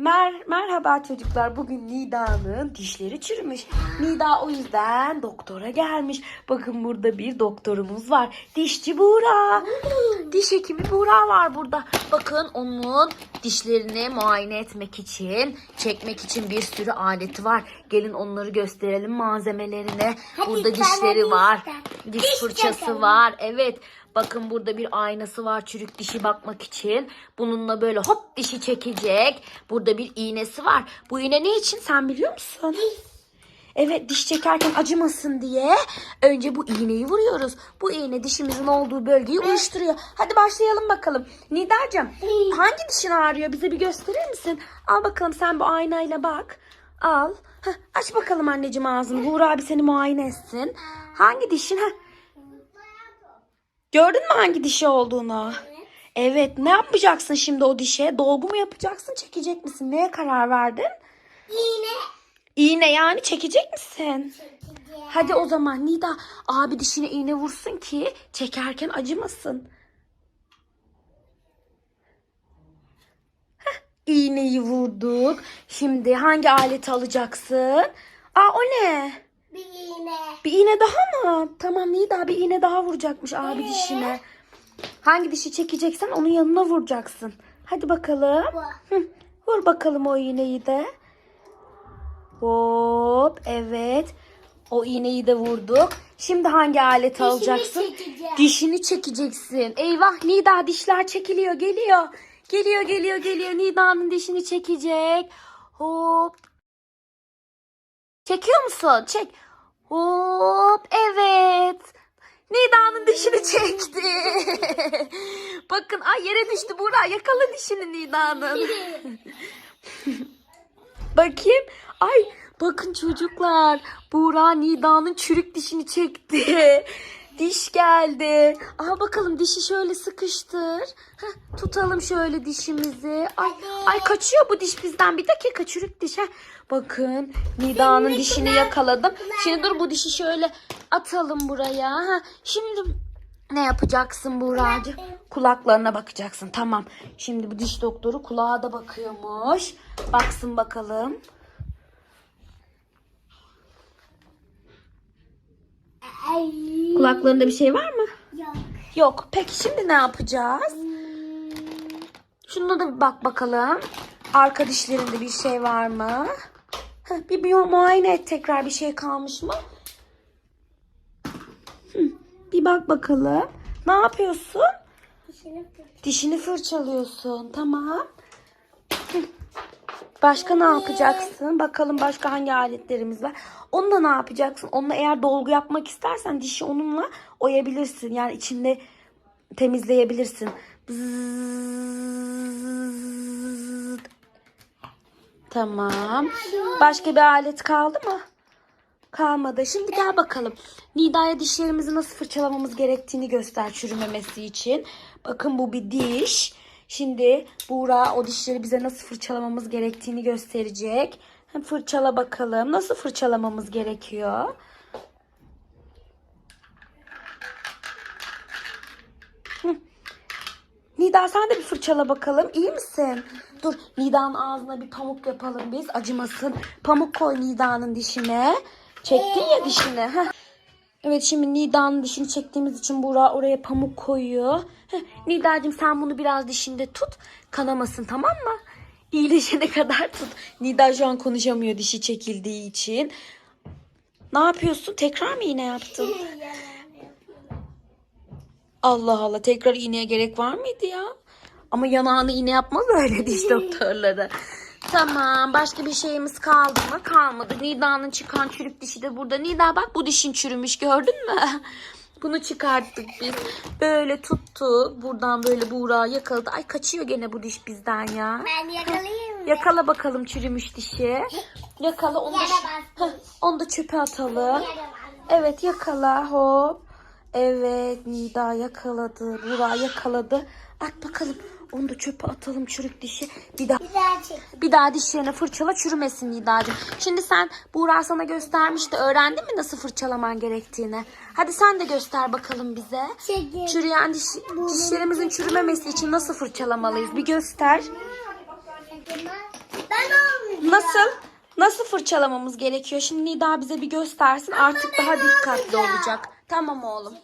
Mer merhaba çocuklar. Bugün Nida'nın dişleri çürümüş. Nida o yüzden doktora gelmiş. Bakın burada bir doktorumuz var. Dişçi Buğra. Diş hekimi Buğra var burada. Bakın onun dişlerini muayene etmek için, çekmek için bir sürü aleti var. Gelin onları gösterelim malzemelerini. Hadi burada dişleri diş var. Diş Diş fırçası takalım. var. Evet. Bakın burada bir aynası var çürük dişi bakmak için. Bununla böyle hop dişi çekecek. Burada bir iğnesi var. Bu iğne ne için sen biliyor musun? Evet diş çekerken acımasın diye önce bu iğneyi vuruyoruz. Bu iğne dişimizin olduğu bölgeyi uyuşturuyor. Hadi başlayalım bakalım. Nidacığım hangi dişin ağrıyor bize bir gösterir misin? Al bakalım sen bu aynayla bak. Al. Heh, aç bakalım anneciğim ağzını. Buğra abi seni muayene etsin. Hangi dişin? Heh. Gördün mü hangi dişi olduğunu? Evet. Ne yapacaksın şimdi o dişe? Dolgu mu yapacaksın, çekecek misin? Neye karar verdin? Yine İğne yani çekecek misin? çekeceğim. Hadi o zaman Nida abi dişine iğne vursun ki çekerken acımasın. İğneyi vurduk. Şimdi hangi aleti alacaksın? Aa o ne? Bir iğne. Bir iğne daha mı? Tamam Nida bir iğne daha vuracakmış abi dişine. Hangi dişi çekeceksen onun yanına vuracaksın. Hadi bakalım. Bu. Hı, vur bakalım o iğneyi de. Hop evet. O iğneyi de vurduk. Şimdi hangi aleti alacaksın? çekeceğim. Dişini çekeceksin. Eyvah Nida dişler çekiliyor geliyor. Geliyor geliyor geliyor. Nida'nın dişini çekecek. Hop. Çekiyor musun? Çek. Hop evet. Nida'nın dişini çekti. Bakın ay yere düştü Buğra. Yakala dişini Nida'nın. Bakayım. Ay bakın çocuklar. Buğra Nida'nın çürük dişini çekti. Diş geldi. Aha bakalım dişi şöyle sıkıştır. Heh, tutalım şöyle dişimizi. Ay, ay kaçıyor bu diş bizden. Bir dakika çürük diş. Heh. Bakın Nida'nın dişini yakaladım. Şimdi dur bu dişi şöyle atalım buraya. Ha, şimdi ne yapacaksın Buğra'cığım? Kulaklarına bakacaksın. Tamam. Şimdi bu diş doktoru kulağa da bakıyormuş. Baksın bakalım. Kulaklarında bir şey var mı? Yok. Yok. Peki şimdi ne yapacağız? Şuna da bir bak bakalım. Arka dişlerinde bir şey var mı? Heh, bir, bir muayene et tekrar bir şey kalmış mı? Hı, bir bak bakalım. Ne yapıyorsun? Dişini fır- Dişini fırçalıyorsun. Tamam. Hı. Başka ne yapacaksın? Bakalım başka hangi aletlerimiz var. Onunla ne yapacaksın? Onunla eğer dolgu yapmak istersen dişi onunla oyabilirsin. Yani içinde temizleyebilirsin. Bzzzt. Tamam. Başka bir alet kaldı mı? Kalmadı. Şimdi gel bakalım. Nida'ya dişlerimizi nasıl fırçalamamız gerektiğini göster çürümemesi için. Bakın bu bir diş. Şimdi Buğra o dişleri bize nasıl fırçalamamız gerektiğini gösterecek. Hem fırçala bakalım. Nasıl fırçalamamız gerekiyor? Nida sen de bir fırçala bakalım. İyi misin? Dur Nida'nın ağzına bir pamuk yapalım biz. Acımasın. Pamuk koy Nida'nın dişine. Çektin ya dişini. Evet şimdi Nida'nın dişini çektiğimiz için Buğra oraya pamuk koyuyor. Heh, Nida'cığım sen bunu biraz dişinde tut. Kanamasın tamam mı? İyileşene kadar tut. Nida şu an konuşamıyor dişi çekildiği için. Ne yapıyorsun? Tekrar mı iğne yaptın? Allah Allah tekrar iğneye gerek var mıydı ya? Ama yanağını iğne yapmaz öyle diş doktorları. Tamam başka bir şeyimiz kaldı mı? Kalmadı. Nida'nın çıkan çürük dişi de burada. Nida bak bu dişin çürümüş gördün mü? Bunu çıkarttık biz. Böyle tuttuk. Buradan böyle Buğra yakaladı. Ay kaçıyor gene bu diş bizden ya. Ben yakalayayım mı? Yakala bakalım çürümüş dişi. Yakala onu da, onu da çöpe atalım. Evet yakala hop. Evet Nida yakaladı. Buğra yakaladı. At bakalım. Onu da çöpe atalım çürük dişi. Bir daha Bir daha çek. bir daha dişlerine fırçala çürümesin Nida'cığım. Şimdi sen Buğra sana göstermişti. Öğrendin mi nasıl fırçalaman gerektiğini? Hadi sen de göster bakalım bize. Çekin. Çürüyen diş, dişlerimizin çürümemesi için nasıl fırçalamalıyız? Bir göster. Ben nasıl? Nasıl fırçalamamız gerekiyor? Şimdi Nida bize bir göstersin. Artık daha dikkatli olacak. Tamam oğlum.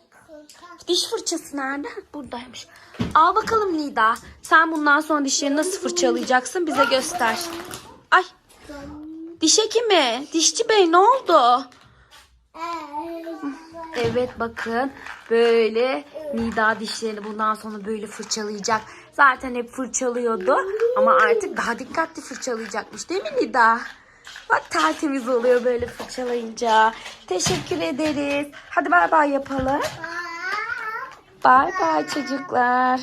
Diş fırçası nerede? Buradaymış. Al bakalım Nida. Sen bundan sonra dişlerini nasıl fırçalayacaksın bize göster. Ay diş hekimi. Dişçi bey ne oldu? Evet bakın böyle Nida dişlerini bundan sonra böyle fırçalayacak. Zaten hep fırçalıyordu ama artık daha dikkatli fırçalayacakmış değil mi Nida? Bak tertemiz oluyor böyle fırçalayınca. Teşekkür ederiz. Hadi bay bay yapalım. Bay bay çocuklar.